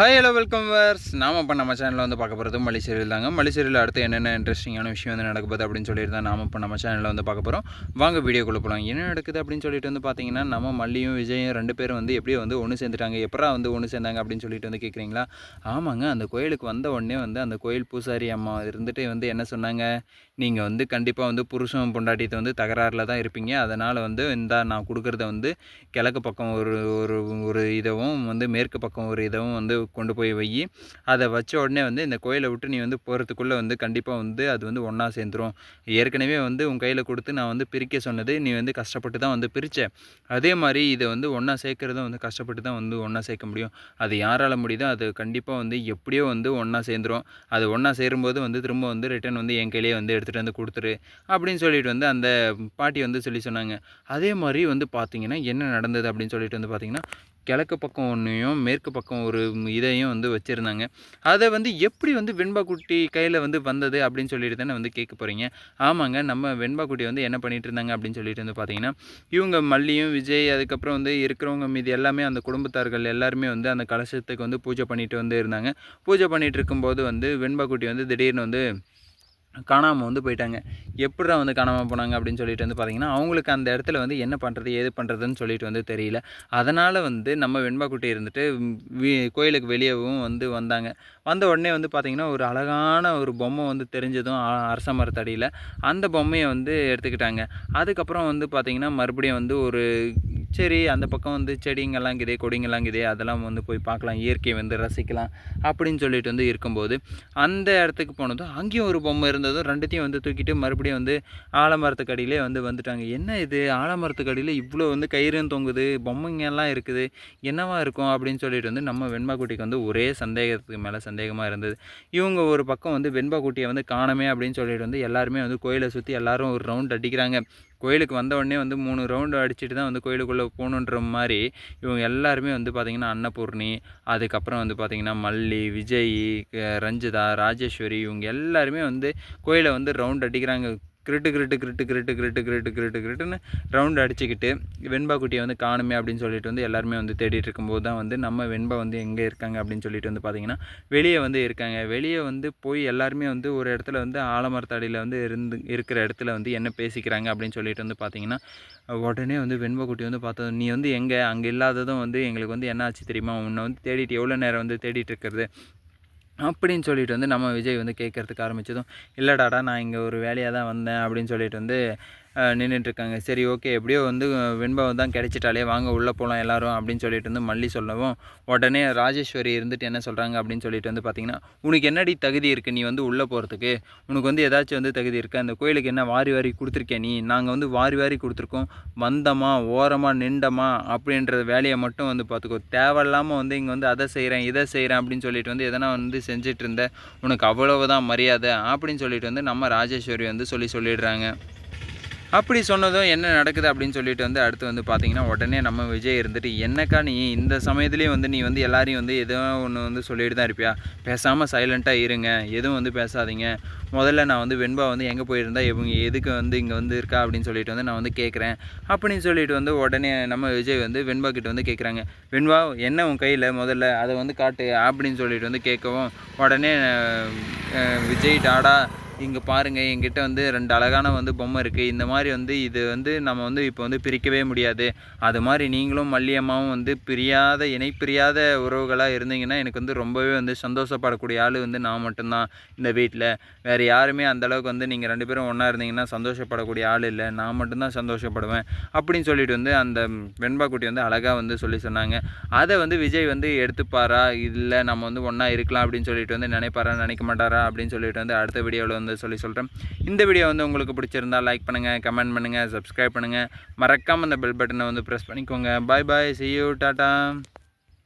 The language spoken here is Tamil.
ஹாய் ஹலோ வெல்கம் வர்ஸ் நாம இப்போ நம்ம சேனலில் வந்து பார்க்க போகிறது மலிசேரியில் தாங்க. மலிசேரியில் அடுத்து என்னென்ன இன்ட்ரெஸ்டிங்கான விஷயம் வந்து நடக்குது அப்படின்னு சொல்லிட்டு தான் நாம இப்போ நம்ம சேனலில் வந்து பார்க்க போகிறோம் வாங்க வீடியோக்குள்ளே போகலாம் என்ன நடக்குது அப்படின்னு சொல்லிட்டு வந்து பார்த்தீங்கன்னா நம்ம மல்லியும் விஜயும் ரெண்டு பேரும் வந்து எப்படியோ வந்து ஒன்று சேர்ந்துட்டாங்க. எப்பரா வந்து ஒன்று சேர்ந்தாங்க அப்படின்னு சொல்லிட்டு வந்து கேட்குறீங்களா ஆமாங்க அந்த கோயிலுக்கு வந்த உடனே வந்து அந்த கோயில் பூசாரி அம்மா இருந்துட்டு வந்து என்ன சொன்னாங்க? நீங்கள் வந்து கண்டிப்பாக வந்து புருஷன் பொண்டாட்டியத்தை வந்து தகராறில் தான் இருப்பீங்க. அதனால் வந்து இந்த நான் கொடுக்குறத வந்து கிழக்கு பக்கம் ஒரு ஒரு ஒரு இதவும் வந்து மேற்கு பக்கம் ஒரு இதவும் வந்து கொண்டு போய் வை. அதை வச்ச உடனே வந்து இந்த கோயிலை விட்டு நீ வந்து போகிறதுக்குள்ளே வந்து கண்டிப்பாக வந்து அது வந்து ஒன்றா சேர்ந்துரும். ஏற்கனவே வந்து உன் கையில் கொடுத்து நான் வந்து பிரிக்க சொன்னது நீ வந்து கஷ்டப்பட்டு தான் வந்து பிரித்தேன் அதே மாதிரி இதை வந்து ஒன்றா சேர்க்குறதும் வந்து கஷ்டப்பட்டு தான் வந்து ஒன்றா சேர்க்க முடியும். அது யாரால் முடியுதோ அது கண்டிப்பாக வந்து எப்படியோ வந்து ஒன்றா சேர்ந்துரும். அது ஒன்றா சேரும்போது வந்து திரும்ப வந்து ரிட்டன் வந்து என் கையிலே வந்து எடுத்துகிட்டு வந்து கொடுத்துரு அப்படின்னு சொல்லிட்டு வந்து அந்த பாட்டி வந்து சொல்லி சொன்னாங்க. அதே மாதிரி வந்து பார்த்தீங்கன்னா என்ன நடந்தது அப்படின்னு சொல்லிட்டு வந்து பார்த்தீங்கன்னா கிழக்கு பக்கம் ஒன்றையும் மேற்கு பக்கம் ஒரு இதையும் வந்து வச்சுருந்தாங்க. அதை வந்து எப்படி வந்து வெண்பா குட்டி கையில் வந்து வந்தது அப்படின்னு சொல்லிட்டு தானே வந்து கேட்க போகிறீங்க ஆமாங்க நம்ம வெண்பா குட்டி வந்து என்ன பண்ணிட்டு இருந்தாங்க அப்படின்னு சொல்லிட்டு வந்து பார்த்தீங்கன்னா இவங்க மல்லியும் விஜய் அதுக்கப்புறம் வந்து இருக்கிறவங்க மீது எல்லாமே அந்த குடும்பத்தார்கள் எல்லாருமே வந்து அந்த கலசத்துக்கு வந்து பூஜை பண்ணிட்டு வந்து இருந்தாங்க. பூஜை பண்ணிகிட்டு இருக்கும்போது வந்து வெண்பா குட்டி வந்து திடீர்னு வந்து காணாமல் வந்து போயிட்டாங்க. எப்படா வந்து காணாமல் போனாங்க அப்படின்னு சொல்லிட்டு வந்து பார்த்திங்கன்னா அவங்களுக்கு அந்த இடத்துல வந்து என்ன பண்ணுறது ஏது பண்ணுறதுன்னு சொல்லிட்டு வந்து தெரியல. அதனால் வந்து நம்ம வெண்பாக்குட்டி இருந்துட்டு கோயிலுக்கு வெளியவும் வந்து வந்தாங்க. வந்த உடனே வந்து பார்த்திங்கன்னா ஒரு அழகான ஒரு பொம்மை வந்து தெரிஞ்சதும் அரச மரத்தடியில். அந்த பொம்மையை வந்து எடுத்துக்கிட்டாங்க. அதுக்கப்புறம் வந்து பார்த்திங்கன்னா மறுபடியும் வந்து ஒரு சரி அந்த பக்கம் வந்து செடிங்கெல்லாம் இருக்குது கொடிங்கெல்லாம் இருக்குது அதெல்லாம் வந்து போய் பார்க்கலாம் இயற்கையை வந்து ரசிக்கலாம் அப்படின்னு சொல்லிட்டு வந்து இருக்கும்போது அந்த இடத்துக்கு போனதும் அங்கேயும் ஒரு பொம்மை இருந்ததும் ரெண்டுத்தையும் வந்து தூக்கிட்டு மறுபடியும் வந்து ஆலமரத்துக்கு அடியிலே வந்து வந்துட்டாங்க. என்ன இது? ஆலமரத்துக்கு அடியில் இவ்வளோ வந்து கயிறு தொங்குது பொம்மைங்கெல்லாம் இருக்குது என்னவா இருக்கும் அப்படின்னு சொல்லிட்டு வந்து நம்ம வெண்பாக்குட்டிக்கு வந்து ஒரே சந்தேகத்துக்கு மேலே சந்தேகமாக இருந்தது. இவங்க ஒரு பக்கம் வந்து வெண்பாக்குட்டியை வந்து காணமே அப்படின்னு சொல்லிட்டு வந்து எல்லாருமே வந்து கோயிலை சுற்றி எல்லாரும் ஒரு ரவுண்ட் அடிக்கிறாங்க. கோயிலுக்கு வந்த உடனே வந்து மூணு ரவுண்டு அடிச்சுட்டு தான் வந்து கோயிலுக்குள்ளே போகணுன்ற மாதிரி இவங்க எல்லாருமே வந்து பார்த்திங்கன்னா அன்னபூர்ணி அதுக்கப்புறம் வந்து பார்த்திங்கன்னா மல்லி விஜய் ரஞ்சிதா ராஜேஸ்வரி இவங்க எல்லாருமே வந்து கோயிலை வந்து ரவுண்ட் அடிக்கிறாங்க. கிரிட்டு கிரிட்டு கிரிட்டு கிரிட்டு கிரிட்டு கிரிட்டு கிரிட்டு கிரிட்டுன்னு ரவுண்ட் அடிச்சுக்கிட்டு வெண்பா குட்டியை வந்து காணுமே அப்படின்னு சொல்லிட்டு வந்து எல்லாருமே வந்து தேடிட்டு இருக்கும்போது தான் வந்து நம்ம வெண்பா வந்து எங்கே இருக்காங்க அப்படின்னு சொல்லிட்டு வந்து பார்த்திங்கன்னா வெளியே வந்து இருக்காங்க. வெளியே வந்து போய் எல்லாருமே வந்து ஒரு இடத்துல வந்து ஆலமரத்தடியில் வந்து இருந்து இருக்கிற இடத்துல வந்து என்ன பேசிக்கிறாங்க அப்படின்னு சொல்லிட்டு வந்து பார்த்திங்கன்னா உடனே வந்து வெண்பா குட்டி வந்து பார்த்தது நீ வந்து எங்கே? அங்கே இல்லாததும் வந்து எங்களுக்கு வந்து என்ன ஆச்சு தெரியுமா? உன்னை வந்து தேடிட்டு எவ்வளோ நேரம் வந்து தேடிட்டு இருக்கிறது? அப்படின்னு சொல்லிட்டு வந்து நம்ம விஜய் வந்து கேட்குறதுக்கு ஆரம்பித்ததும் இல்லைடாடா நான் இங்கே ஒரு வேலையாக தான் வந்தேன் அப்படின்னு சொல்லிட்டு வந்து நின்றுட்டுருக்காங்க சரி ஓகே. எப்படியோ வந்து வெண்பவம் தான் கிடைச்சிட்டாலே வாங்க உள்ளே போகலாம் எல்லோரும் அப்படின்னு சொல்லிட்டு வந்து மல்லி சொல்லவும் உடனே ராஜேஸ்வரி இருந்துட்டு என்ன சொல்கிறாங்க அப்படின்னு சொல்லிட்டு வந்து பார்த்திங்கன்னா உனக்கு என்னடி தகுதி இருக்குது நீ வந்து உள்ளே போகிறதுக்கு உனக்கு வந்து ஏதாச்சும் வந்து தகுதி இருக்குது அந்த கோயிலுக்கு என்ன வாரி வாரி கொடுத்துருக்கேன் நீ? நாங்கள் வந்து வாரி வாரி கொடுத்துருக்கோம். வந்தமா ஓரமாக நின்றமா அப்படின்ற வேலையை மட்டும் வந்து பார்த்துக்கோ தேவையில்லாமல் வந்து இங்கே வந்து அதை செய்கிறேன் இதை செய்கிறேன் அப்படின்னு சொல்லிட்டு வந்து எதனா வந்து செஞ்சுட்டு இருந்த உனக்கு அவ்வளவுதான் மரியாதை அப்படின்னு சொல்லிட்டு வந்து நம்ம ராஜேஸ்வரி வந்து சொல்லி சொல்லிடுறாங்க. அப்படி சொன்னதும் என்ன நடக்குது அப்படின்னு சொல்லிட்டு வந்து அடுத்து வந்து பார்த்தீங்கன்னா உடனே நம்ம விஜய் இருந்துட்டு என்னக்கா நீ இந்த சமயத்துலேயும் வந்து நீ வந்து எல்லாரையும் வந்து எதோ ஒன்று வந்து சொல்லிட்டு தான் இருப்பியா? பேசாமல் சைலண்ட்டாக இருங்க. எதுவும் வந்து பேசாதீங்க. முதல்ல நான் வந்து வெண்பா வந்து எங்கே போயிருந்தா? இவங்க எதுக்கு வந்து இங்கே வந்து இருக்கா? அப்படின்னு சொல்லிட்டு வந்து நான் வந்து கேட்குறேன் அப்படின்னு சொல்லிட்டு வந்து உடனே நம்ம விஜய் வந்து வெண்பா கிட்ட வந்து கேட்குறாங்க வெண்பா என்ன உன் கையில் முதல்ல? அதை வந்து காட்டு. அப்படின்னு சொல்லிட்டு வந்து கேட்கவும் உடனே விஜய் டாடா இங்கே பாருங்கள் எங்கிட்ட வந்து ரெண்டு அழகான வந்து பொம்மை இருக்குது இந்த மாதிரி வந்து இது வந்து நம்ம வந்து இப்போ வந்து பிரிக்கவே முடியாது. அது மாதிரி நீங்களும் மல்லியம்மாவும் வந்து பிரியாத இணை பிரியாத உறவுகளாக இருந்தீங்கன்னா எனக்கு வந்து ரொம்பவே வந்து சந்தோஷப்படக்கூடிய ஆள் வந்து நான் மட்டும்தான் இந்த வீட்டில் வேறு யாருமே அந்தளவுக்கு வந்து நீங்கள் ரெண்டு பேரும் ஒன்றா இருந்தீங்கன்னா சந்தோஷப்படக்கூடிய ஆள் இல்லை. நான் மட்டும்தான் சந்தோஷப்படுவேன். அப்படின்னு சொல்லிட்டு வந்து அந்த வெண்பா குட்டி வந்து அழகாக வந்து சொல்லி சொன்னாங்க. அதை வந்து விஜய் வந்து எடுத்துப்பாரா? இல்லை நம்ம வந்து ஒன்றா இருக்கலாம் அப்படின்னு சொல்லிட்டு வந்து நினைப்பாரா? நினைக்க மாட்டாரா? அப்படின்னு சொல்லிட்டு வந்து அடுத்த வீடியோவில் வந்து வந்து சொல்லி சொல்கிறேன் இந்த வீடியோ வந்து உங்களுக்கு பிடிச்சிருந்தால் லைக் பண்ணுங்கள் கமெண்ட் பண்ணுங்கள் சப்ஸ்கிரைப் பண்ணுங்கள் மறக்காமல் அந்த பெல் பட்டனை வந்து ப்ரெஸ் பண்ணிக்கோங்க. Bye bye see you tata